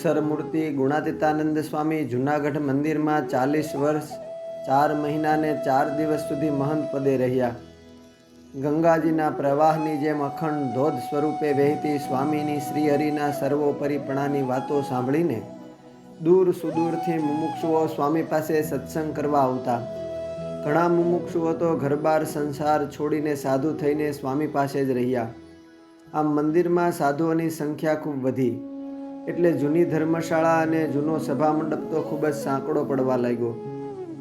અક્ષરમૂર્તિ ગુણાતીતાનંદ સ્વામી જૂનાગઢ મંદિરમાં ચાલીસ વર્ષ, ચાર મહિનાને ચાર દિવસ સુધી મહંત પદે રહ્યા. ગંગાજીના પ્રવાહની જેમ અખંડ ધોધ સ્વરૂપે વહેતી સ્વામીની શ્રીહરિના સર્વોપરીપણાની વાતો સાંભળીને દૂર સુદૂરથી મુમુક્ષુઓ સ્વામી પાસે સત્સંગ કરવા આવતા. ઘણા મુમુક્ષુઓ તો ઘરબાર સંસાર છોડીને સાધુ થઈને સ્વામી પાસે જ રહ્યા. આમ મંદિરમાં સાધુઓની સંખ્યા ખૂબ વધી. એટલે જૂની ધર્મશાળા અને જૂનો સભા મંડપ તો ખૂબ જ સાંકડો પડવા લાગ્યો.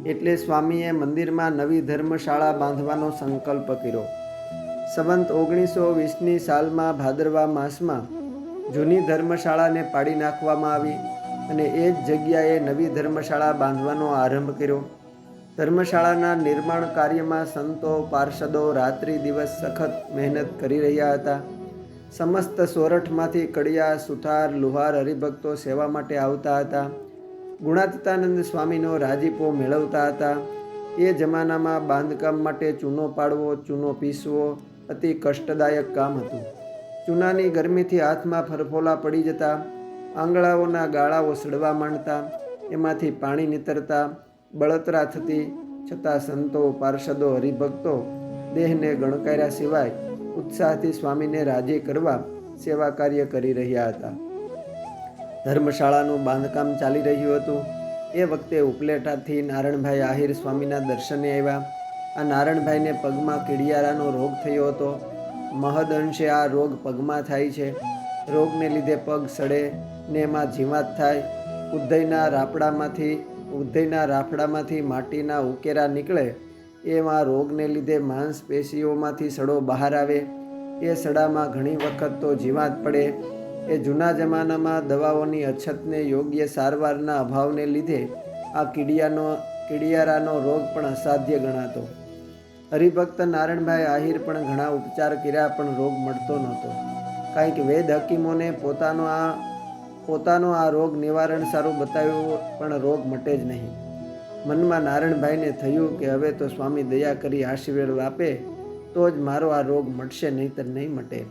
એટલે સ્વામીએ મંદિરમાં નવી ધર્મશાળા બાંધવાનો સંકલ્પ કર્યો. સંવંત ઓગણીસો વીસની સાલમાં ભાદરવા માસમાં જૂની ધર્મશાળાને પાડી નાખવામાં આવી અને એ જ જગ્યાએ નવી ધર્મશાળા બાંધવાનો આરંભ કર્યો. ધર્મશાળાના નિર્માણ કાર્યમાં સંતો, પાર્ષદો રાત્રિ દિવસ સખત મહેનત કરી રહ્યા હતા. સમસ્ત સોરઠમાંથી કડિયા, સુથાર, લુહાર, હરિભક્તો સેવા માટે આવતા હતા. ગુણાતીતાનંદ સ્વામીનો રાજીપો મેળવતા હતા. એ જમાનામાં બાંધકામ માટે ચૂનો પાડવો, ચૂનો પીસવો અતિ કષ્ટદાયક કામ હતું. ચૂનાની ગરમીથી હાથમાં ફરફોલા પડી જતા, આંગળાઓના ગાળાઓ સડવા માંડતા, એમાંથી પાણી નીતરતા, બળતરા થતી, છતાં સંતો, પાર્ષદો, હરિભક્તો દેહને ગણકાર્યા સિવાય ઉત્સાહથી સ્વામીને રાજી કરવા સેવા કાર્ય કરી રહ્યા હતા. ધર્મશાળાનું બાંધકામ ચાલી રહ્યું હતું. એ વખતે ઉપલેટાથી નારણભાઈ આહિર સ્વામીના દર્શને આવ્યા. આ નારણભાઈને પગમાં કીડિયારાનો રોગ થયો હતો. મહદ અંશે આ રોગ પગમાં થાય છે. રોગને લીધે પગ સડે ને એમાં જીવાત થાય. ઉદયના રાફડામાંથી ઉદયના રાફડામાંથી માટીના ઉકેરા નીકળે એમાં રોગને લીધે માંસપેશીઓમાંથી સડો બહાર આવે. એ સડામાં ઘણી વખત તો જીવાત પડે. એ જૂના જમાનામાં દવાઓની અછતને યોગ્ય સારવારના અભાવને લીધે આ કીડિયાનો, કીડિયારાનો રોગ પણ અસાધ્ય ગણાતો. હરિભક્ત નારાયણભાઈ આહિર પણ ઘણા ઉપચાર કર્યા પણ રોગ મળતો નહોતો. કાંઈક વેદ હકીમોને પોતાનો આ પોતાનો આ રોગ નિવારણ સારું બતાવ્યું પણ રોગ મટે જ નહીં. મનમાં નારાયણભાઈને થયું કે હવે તો સ્વામી દયા કરી આશીર્વાદ આપે, તો જ મારો આ રોગ મટશે નહીંતર નહીં મટે.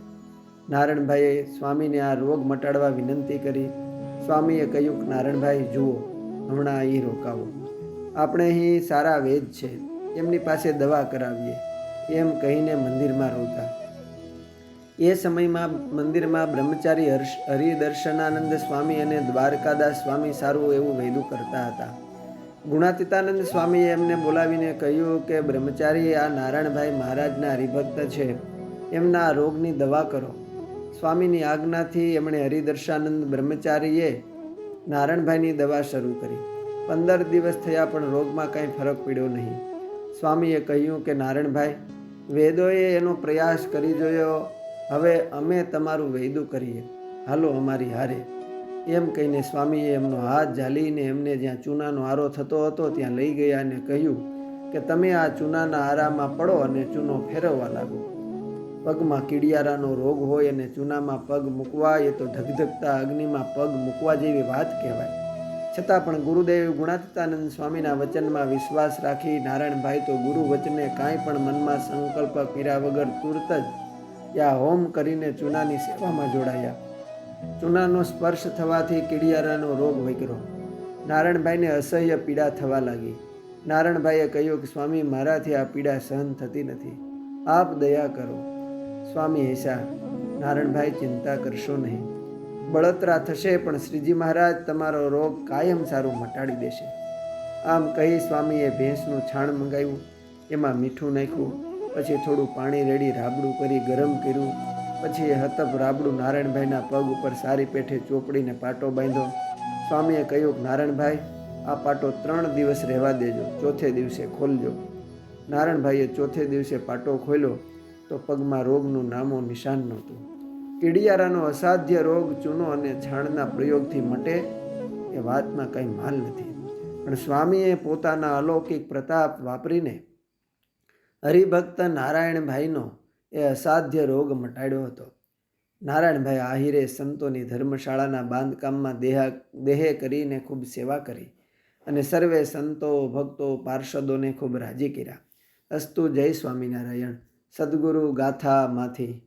નારાયણભાઈએ સ્વામીને આ રોગ મટાડવા વિનંતી કરી. સ્વામીએ કહ્યું કે નારાયણભાઈ, જુઓ, હમણાં અહીં રોકાવો. આપણે અહીં સારા વેદ છે, એમની પાસે દવા કરાવીએ. એમ કહીને મંદિરમાં રોકા એ સમયમાં મંદિરમાં બ્રહ્મચારી હર્ષ, હરિદર્શનાનંદ સ્વામી અને દ્વારકાદાસ સ્વામી સારું એવું વહેલું કરતા હતા. ગુણાતીતાનંદ સ્વામીએ એમને બોલાવીને કહ્યું કે, બ્રહ્મચારી, આ નારાયણભાઈ મહારાજના હરિભક્ત છે. એમના રોગની દવા કરો. સ્વામીની આજ્ઞાથી એમણે હરિદર્શાનંદ બ્રહ્મચારીએ નારાયણભાઈની દવા શરૂ કરી. પંદર દિવસ થયા પણ રોગમાં કાંઈ ફરક પડ્યો નહીં. સ્વામીએ કહ્યું કે, નારાયણભાઈ, વેદોએ એનો પ્રયાસ કરી જોયો. હવે અમે તમારું વૈદું કરીએ. હાલો અમારી હારે. એમ કહીને સ્વામીએ એમનો હાથ ઝાલીને એમને જ્યાં ચૂનાનો આરો થતો હતો ત્યાં લઈ ગયા અને કહ્યું કે તમે આ ચૂનાના આરામાં પડો અને ચૂનો ફેરવવા લાગો. પગમાં કીડિયારાનો રોગ હોય અને ચૂનામાં પગ મૂકવા એ તો ધગધગતા અગ્નિમાં પગ મૂકવા જેવી વાત કહેવાય. છતાં પણ ગુરુદેવ ગુણાતીતાનંદ સ્વામીના વચનમાં વિશ્વાસ રાખી નારાયણભાઈ તો ગુરુ વચને કાંઈ પણ મનમાં સંકલ્પ પીરા વગર તુરત જ યા હોમ કરીને ચૂનાની સેવામાં જોડાયા. ચૂનાનો સ્પર્શ થવાથી કીડિયારાનો રોગ વગરો નારાયણભાઈને અસહ્ય પીડા થવા લાગી. નારાયણભાઈએ કહ્યું કે, સ્વામી, મારાથી આ પીડા સહન થતી નથી. આપ દયા કરો. સ્વામી હેસા નારાયણભાઈ ચિંતા કરશો નહીં. બળતરા થશે, પણ શ્રીજી મહારાજ તમારો રોગ કાયમ સારું મટાડી દેશે. આમ કહી સ્વામીએ ભેંસનું છાણ મંગાવ્યું. એમાં મીઠું નાખ્યું. પછી થોડું પાણી રેડી, રાબડું કરી ગરમ કર્યું. પછી એ હતપ રાબડું નારાયણભાઈના પગ ઉપર સારી પેઠે ચોપડીને પાટો બાંધ્યો સ્વામીએ કહ્યું કે નારાયણભાઈ, આ પાટો ત્રણ દિવસ રહેવા દેજો, ચોથે દિવસે ખોલજો. નારાયણભાઈએ ચોથે દિવસે પાટો ખોલ્યો તો પગમાં રોગનું નામો નિશાન નહોતું. કીડિયારાનો અસાધ્ય રોગ ચૂનો અને છાણના પ્રયોગથી મટે એ વાતમાં કંઈ માલ નથી. પણ સ્વામીએ પોતાના અલૌકિક પ્રતાપ વાપરીને હરિભક્ત નારાયણભાઈનો એ અસાધ્ય રોગ મટાડ્યો હતો. નારાયણભાઈ આહિરે સંતોની ધર્મશાળાના બાંધકામમાં દેહા, દેહે કરીને ખૂબ સેવા કરી અને સર્વે સંતો, ભક્તો, પાર્ષદોને ખૂબ રાજી કર્યા. અસ્તુ જય સ્વામિનારાયણ. સદગુરુ ગાથામાંથી.